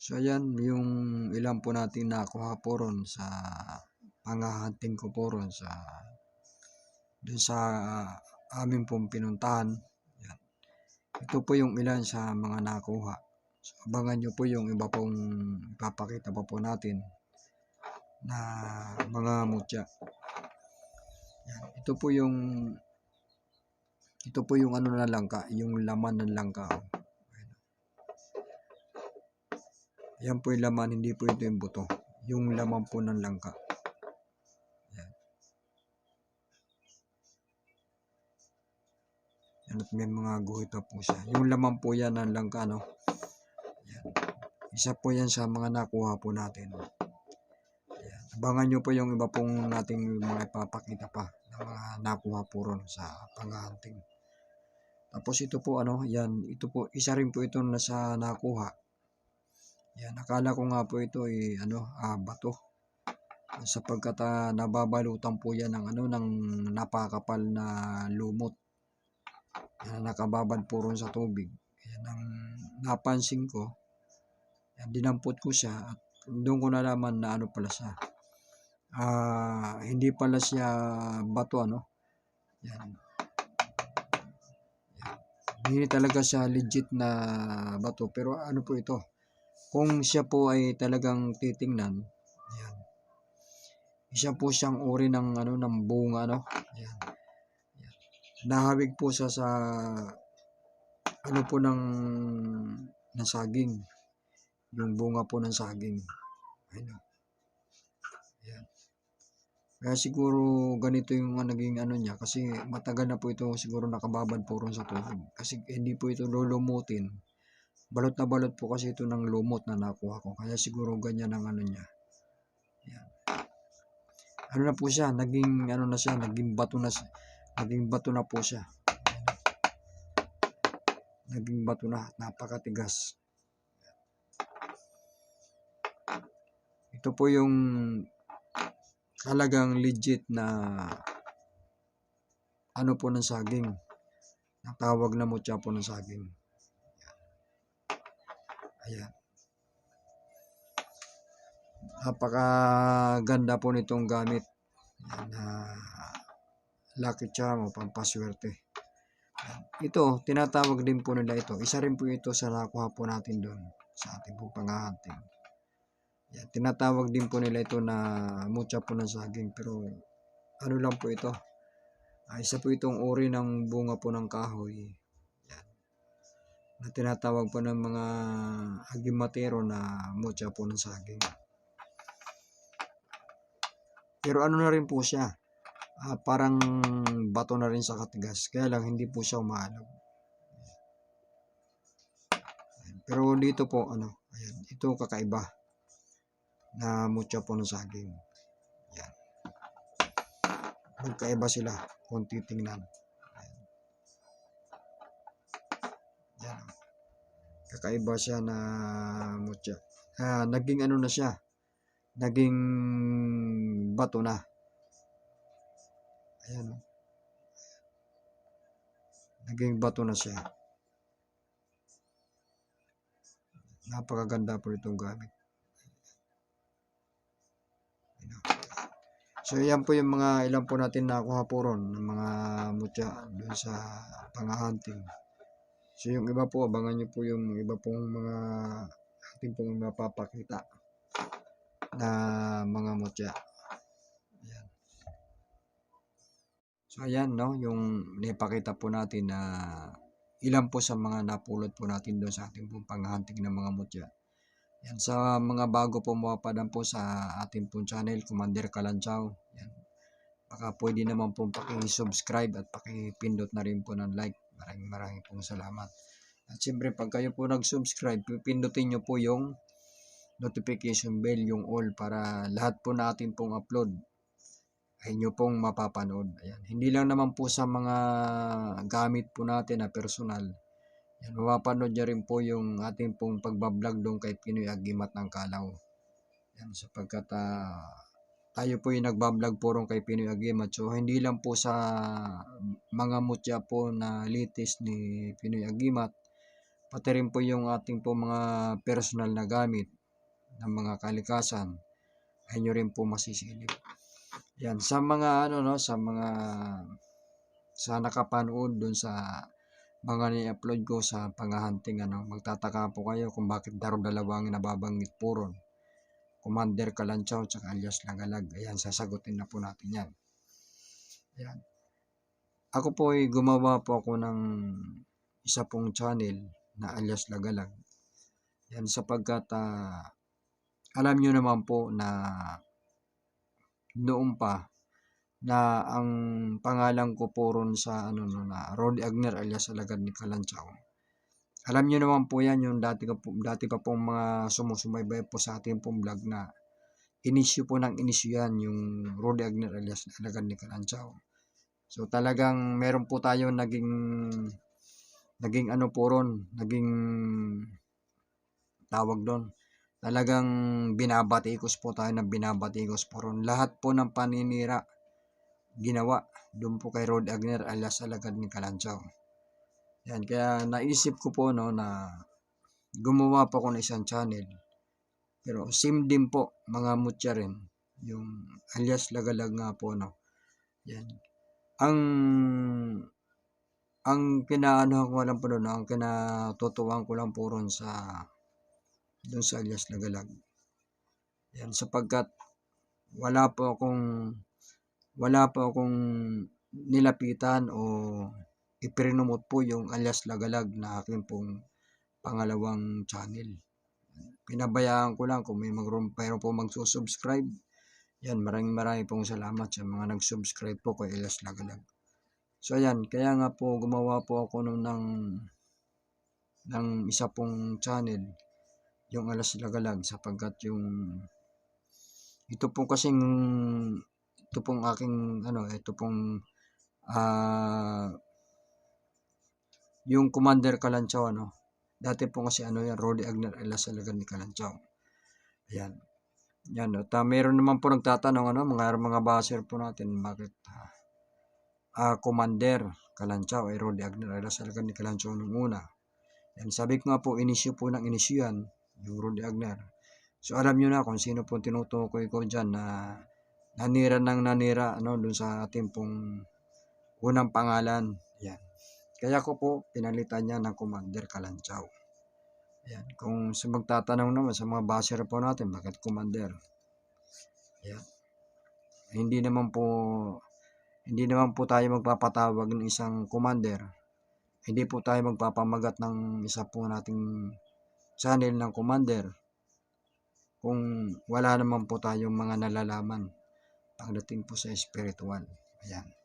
So ayan, yung ilan po natin nakuha po ron sa panghahunting ko po ron sa dun sa amin pong pinuntahan. Yan. Ito po yung ilan sa mga nakuha. So, abangan nyo po yung iba pong ipapakita pa po natin na mga mutya. Yan. Ito po yung ito po yung ano na langka, yung laman ng langka. Yan po yung laman, hindi po ito yung buto. Yung laman po ng langka. Yan. Yan at may mga guhit po siya. Yung laman po yan ng langka, no? Yan. Isa po yan sa mga nakuha po natin. Yan. Abangan nyo po yung iba pong nating mga ipapakita pa ng mga nakuha po ron sa panghahunting. Tapos ito po ano, yan, ito po, isa rin po ito na sa nakuha. Yan, akala ko nga po ito ay ano, ah, bato. Sapagkat ah, nababalutan po yan ng ano, ng napakapal na lumot. Yan, nakababad po ron sa tubig. Yan ang napansin ko. Yan, dinampot ko siya at doon ko nalaman na ano pala siya. Ah, hindi pala siya bato ano. Yan. Yan. Hindi talaga siya legit na bato pero ano po ito? Kung siya po ay talagang titingnan, yan. Isa po siyang uri ng ano ng bunga no. Yan. yan. Nahawig po siya sa ano po ng ng saging. Yung bunga po ng saging. Ayun. oh. Yan. Kaya siguro ganito yung naging ano niya kasi matagal na po ito siguro nakababad po ron sa tubig. Kasi hindi po ito lulumutin. Balot na balot po kasi ito ng lumot na nakuha ko. Kaya siguro ganyan ang ano niya. Yan. Ano na po siya, naging ano na siya, naging bato na siya. Naging bato na po siya. Naging bato na, napakatigas. Ito po yung talagang legit na ano po ng saging. Ang tawag na mutya po ng saging. Ayan. Napakaganda po nitong gamit. Na lucky charm o pampaswerte. Ito, tinatawag din po nila ito. Isa rin po ito sa nakuha po natin doon sa ating po panghahunting. Yan, tinatawag din po nila ito na mutya po ng saging pero ano lang po ito. Ah, isa po itong uri ng bunga po ng kahoy. Na tinatawag po ng mga agimatero na mutya po ng saging. Pero ano na rin po siya. ah, parang bato na rin sa katigas. Kaya lang hindi po siya. Ayan. Pero dito po ano, ayan, ito kakaiba na mutya po ng saging. Yan. Magkaiba sila kung titingnan. Yan. Kakaiba siya na mutya. Ah, naging ano na siya. Naging bato na. Ayan. oh. Naging bato na siya. Napakaganda po itong gamit. So yan po yung mga ilan po natin nakuha po ron ng mga mutya doon sa panghahunting. So yung iba po, abangan nyo po yung iba pong mga ating pong mapapakita na mga mutya. Ayan. So ayan no, yung napakita po natin na ilan po sa mga napulot po natin doon sa ating pong panghahunting ng mga mutya. Yan sa mga bago po mapapadaan po sa ating pong channel, Commander Kalanchaw. Yan. Baka pwede naman po paki-subscribe at paki-pindot na rin po ng like. Maraming maraming pong salamat. At siyempre pag kayo po nag-subscribe, pindutin nyo po yung notification bell, yung all para lahat po natin pong upload ay nyo pong mapapanood. Ayan. Hindi lang naman po sa mga gamit po natin na personal. Yan, mapapanood nyo rin po yung ating pong pagbablog doon kay Pinoy Agimat ng Kalaw. Yan, sapagkat ah, tayo po yung nagbablog po rin kay Pinoy Agimat. So, hindi lang po sa mga mutya po na latest ni Pinoy Agimat, pati rin po yung ating po mga personal na gamit ng mga kalikasan ay nyo rin po masisilip. Yan, sa mga ano no, sa mga sa nakapanood dun sa mga ni-upload ko sa panghahunting ano, magtataka po kayo kung bakit daro dalawang nababanggit po ron. Commander Kalanchaw tsaka alias Lagalag. Ayan, sasagutin na po natin yan. Ayan. Ako po ay gumawa po ako ng isa pong channel na alias Lagalag. Yan sapagkat ah, alam nyo naman po na noon pa na ang pangalan ko po ron sa ano no na Rod Agner alias Alagad ni Kalanchaw. Alam niyo naman po yan yung dati, ko po, dati pa pong mga sumusubaybay po sa ating pong vlog na inisyu po ng inisyu yan yung Rod Agner alias Alagad ni Kalanchaw. So talagang meron po tayo naging naging ano po ron, naging tawag doon. Talagang binabatikos po tayo ng binabatikos po ron. Lahat po ng paninira ginawa doon po kay Rod Agner alias Alagad ni Kalanchaw. Yan, kaya naisip ko po no na gumawa po ako ng isang channel. Pero same din po, mga mutya rin. Yung alias Lagalag nga po no. Yan. Ang ang kinaano ko lang po doon, ang kinatutuwang ko lang po ron sa doon sa alias Lagalag. Yan, sapagkat wala po akong wala po akong nilapitan o ipirinumot po yung alias Lagalag na aking pong pangalawang channel. Pinabayaan ko lang kung may magroon pero po magsusubscribe. Yan, maraming maraming pong salamat sa mga nag-subscribe po kay Elias Lagalag. So ayan, kaya nga po gumawa po ako nung ng ng isa pong channel yung Alas Lagalag sapagkat yung ito po kasing ito pong aking ano ito pong ah yung Commander Kalanchaw ano? Dati po kasi ano yan Rodi Agner Alas Lagalag ni Kalanchaw ayan. Yan at uh, meron naman po nagtatanong ano? Mga mga baser po natin bakit uh, Commander Kalanchaw ay Rodi Agner Alas Lagalag ni Kalanchaw nung una? Yan sabi ko nga po inisyu po ng inisyu yan yung Rodi Agner. So alam nyo na kung sino po tinutukoy ko dyan na nanira ng nanira ano dun sa ating pong unang pangalan. Kaya ko po pinalitan niya ng Commander Kalanchaw. Yan. Kung magtatanong naman sa mga baser po natin, bakit Commander? Yan. Hindi naman po hindi naman po tayo magpapatawag ng isang commander. Hindi po tayo magpapamagat ng isa po nating channel ng commander kung wala naman po tayong mga nalalaman pagdating po sa spiritual. Ayan.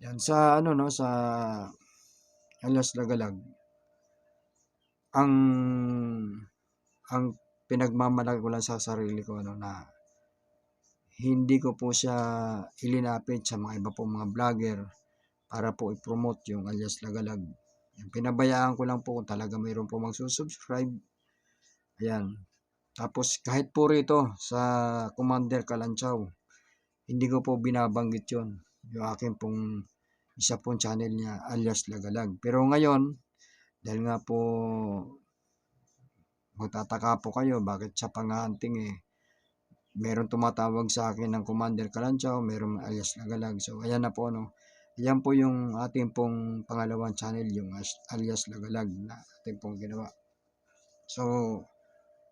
Yan sa ano no sa Alas Lagalag ang ang pinagmamalaki ko lang sa sarili ko ano na hindi ko po siya ilinapit sa mga iba po mga vlogger para po i-promote yung alias Lagalag. Yan, pinabayaan ko lang po kung talaga mayroon po magsusubscribe. Ayan. Tapos kahit po rito sa Commander Kalanchaw, hindi ko po binabanggit yon yung aking pong isa pong channel niya alias Lagalag. Pero ngayon, dahil nga po magtataka po kayo bakit sa panghahunting eh meron tumatawag sa akin ng Commander Kalanchaw, meron alias Lagalag. So ayan na po no. Ayan po yung ating pong pangalawang channel, yung alias Lagalag na ating pong ginawa. So,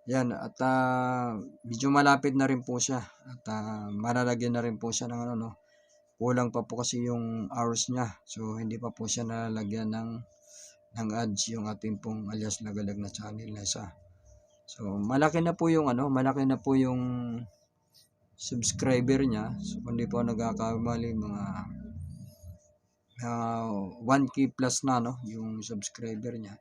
yan, at uh, medyo malapit na rin po siya. At uh, malalagyan na rin po siya ng ano, no. Kulang pa po kasi yung hours niya. So, hindi pa po siya nalalagyan ng, ng ads yung ating pong alias nagalag na channel na isa. So, malaki na po yung ano, malaki na po yung subscriber niya. So, kung di po nagkakamali, mga uh, 1k plus na, no, yung subscriber niya.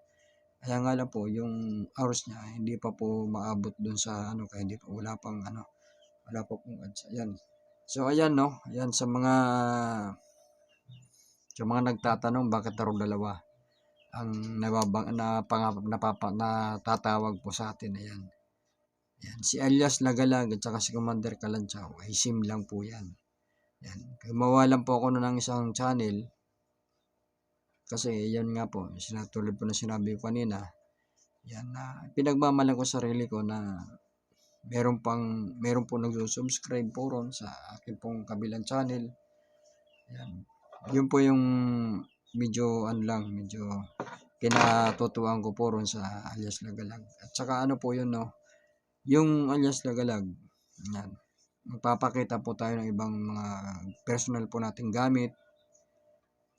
Kaya nga lang po, yung hours niya, hindi pa po maabot dun sa ano, kaya hindi pa, wala pang ano, wala pa pong ads. Ayan. So, ayan no, ayan sa mga, sa mga nagtatanong, bakit tarong dalawa? Ang nababang, na, pang, napapa, natatawag po sa atin, ayan. Yan. Si alias Lagalag at saka si Commander Kalanchaw ay sim lang po yan. Yan. Gumawa po ako ng isang channel Kasi yan nga po, sina tulad po ng sinabi ko kanina, yan na pinagmamalan ko sa sarili ko na meron pang meron po nagso-subscribe po ron sa akin pong kabilang channel. Yan. Yun po yung medyo ano lang, medyo kinatutuwang ko po ron sa alias Lagalag. At saka ano po yun no, yung alias Lagalag, yan. Magpapakita po tayo ng ibang mga personal po nating gamit.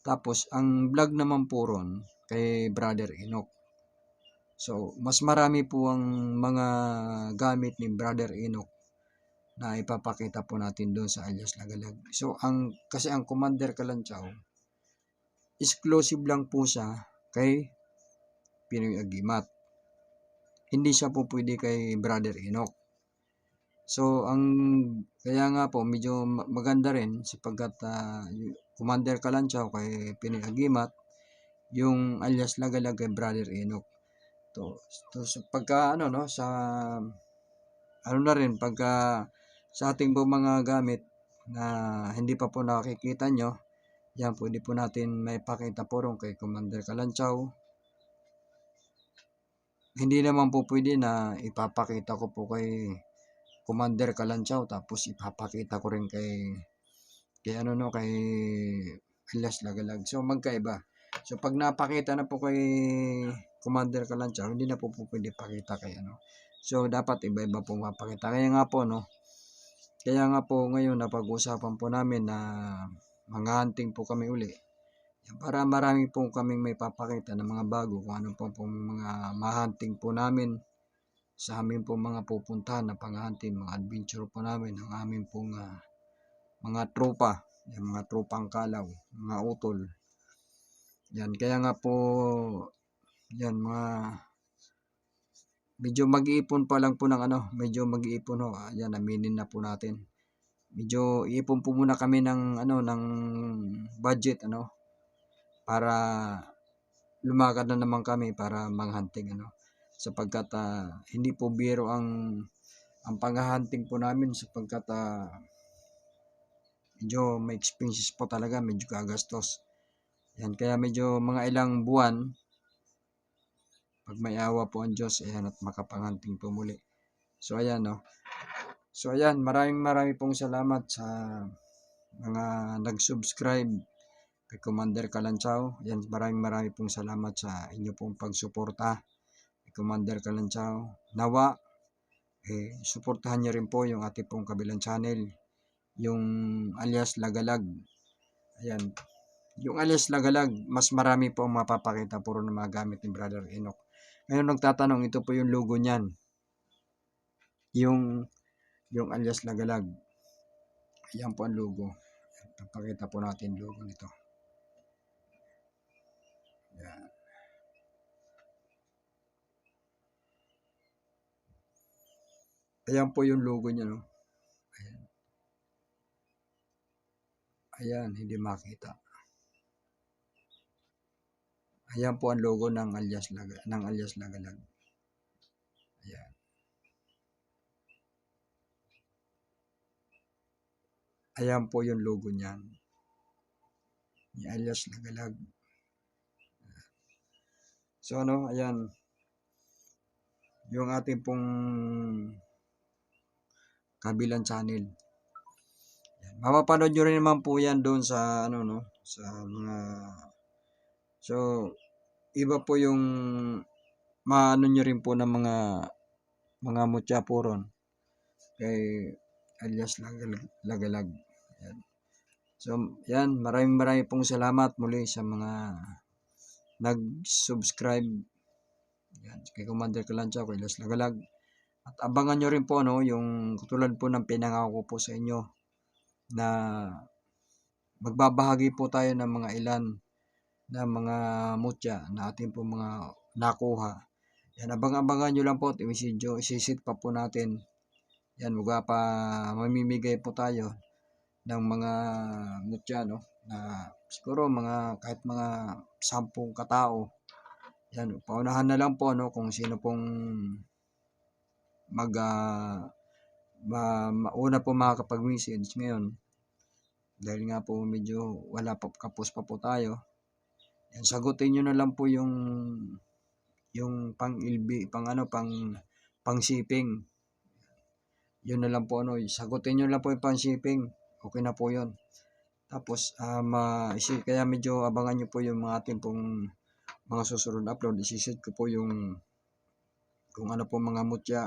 Tapos, ang vlog naman po ron kay Brother Enoch. So, mas marami po ang mga gamit ni Brother Enoch na ipapakita po natin doon sa alias Lagalag. So, ang kasi ang Commander Kalanchaw, exclusive lang po siya kay Pinoy Agimat. Hindi siya po pwede kay Brother Enoch. So, ang kaya nga po medyo ma- maganda rin sapagkat yung Commander Kalanchaw kay Pinoy Agimat, yung alias Lagalag kay Brother Enoch. To, to so pagka ano no sa ano na rin pagka sa ating po mga gamit na hindi pa po nakikita nyo, yan pwede po natin may pakita po kay Commander Kalanchaw. Hindi naman po pwede na ipapakita ko po kay Commander Kalanchaw tapos ipapakita ko rin kay kay ano no kay Alias Lagalag. So magkaiba. So pag napakita na po kay Commander Kalanchaw, hindi na po po pwede pakita kay ano. So dapat iba-iba po mapakita. Kaya nga po no, kaya nga po ngayon napag-usapan po namin na mga hunting po kami uli. Para marami po kaming may papakita ng mga bago kung ano po pong mga mahunting po namin sa amin po mga pupuntahan na panghunting, mga adventure po namin, ang amin pong ah, mga tropa, yung mga tropang kalaw, mga utol. Yan, kaya nga po, yan, mga, medyo mag-iipon pa lang po ng ano, medyo mag-iipon ho, Ah, yan, aminin na po natin. Medyo iipon po muna kami ng, ano, ng budget, ano, para lumakad na naman kami para manghunting, ano, sapagkat ah, hindi po biro ang, ang paghahunting po namin sapagkat ah, medyo may expenses po talaga, medyo gagastos. Yan, kaya medyo mga ilang buwan, pag may awa po ang Diyos, ayan, at makapanghanting po muli. So, ayan, no. So, ayan, maraming maraming pong salamat sa mga nag-subscribe kay Commander Kalanchaw. Ayan, maraming maraming pong salamat sa inyo pong pagsuporta kay Commander Kalanchaw. Nawa, eh, suportahan niyo rin po yung ating pong kabilang channel, yung alias Lagalag. Ayan, yung alias Lagalag, mas marami po mapapakita puro ng mga gamit ni Brother Enoch. Ngayon nagtatanong, ito po yung logo niyan. Yung yung alias Lagalag. Ayan po ang logo. Papakita po natin logo nito. Ayan. Ayan po yung logo niya, no? Ayan. Ayan, hindi makita. Ayan po ang logo ng alias Laga, ng alias Lagalag. Ayan. Ayan po yung logo niyan. Ni alias Lagalag. So ano, ayan. Yung ating pong kabilang channel. Ayan. Mapapanood nyo rin naman po yan doon sa ano no, sa mga So, iba po yung maano nyo rin po ng mga mga mutya po ron kay alias Lagalag. Lagalag. Yan. So, yan. Maraming maraming pong salamat muli sa mga nag-subscribe yan, kay Commander Kalancha, kay Alias Lagalag. At abangan nyo rin po no, yung tulad po ng pinangako ko po sa inyo na magbabahagi po tayo ng mga ilan na mga mutya na ating po mga nakuha. Yan, abang-abangan nyo lang po at imisidyo, isisit pa po natin. Yan, mga pa mamimigay po tayo ng mga mutya, no? Na siguro mga kahit mga sampung katao. Yan, paunahan na lang po, no? Kung sino pong mag ah, ma, mauna po makakapag-message ngayon. Dahil nga po medyo wala pa kapos pa po tayo Yan, sagutin nyo na lang po yung yung pang ilbi, pang ano, pang pang shipping. Yun na lang po ano, sagutin nyo lang po yung pang shipping. Okay na po yun. Tapos, ma, isi, kaya medyo abangan nyo po yung mga ating pong mga susunod na upload. Isisit ko po yung kung ano po mga mutya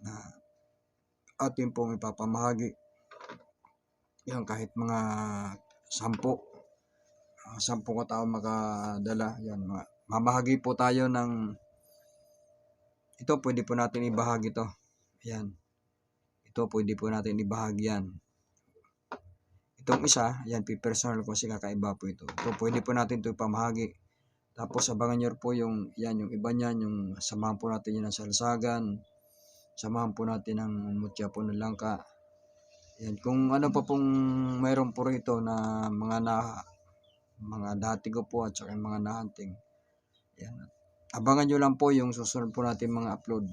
na ating pong ipapamahagi. Yan, kahit mga sampo. Uh, sampo ka tao makadala. Yan, mamahagi po tayo ng ito, pwede po natin ibahagi to. Yan. Ito, pwede po natin ibahagi yan. Itong isa, yan, personal kasi kakaiba po ito. Ito, pwede po natin ito ipamahagi. Tapos, abangan nyo po yung, yan, yung iba niyan, yung samahan po natin yun ng salsagan. Samahan po natin ng mutya po ng langka. Yan, kung ano pa pong mayroon po rito na mga na mga dati ko po at saka yung mga nahanting. Yan. Abangan nyo lang po yung susunod po natin mga upload.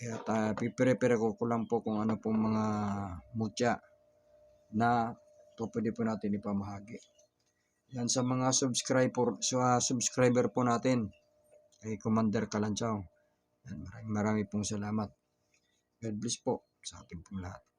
At uh, pipire-pire ko ko lang po kung ano pong mga mutya na to pwede po natin ipamahagi. Yan sa mga subscriber, sa subscriber po natin kay Commander Kalanchaw. Yan, maraming maraming pong salamat. God bless po sa ating pong lahat.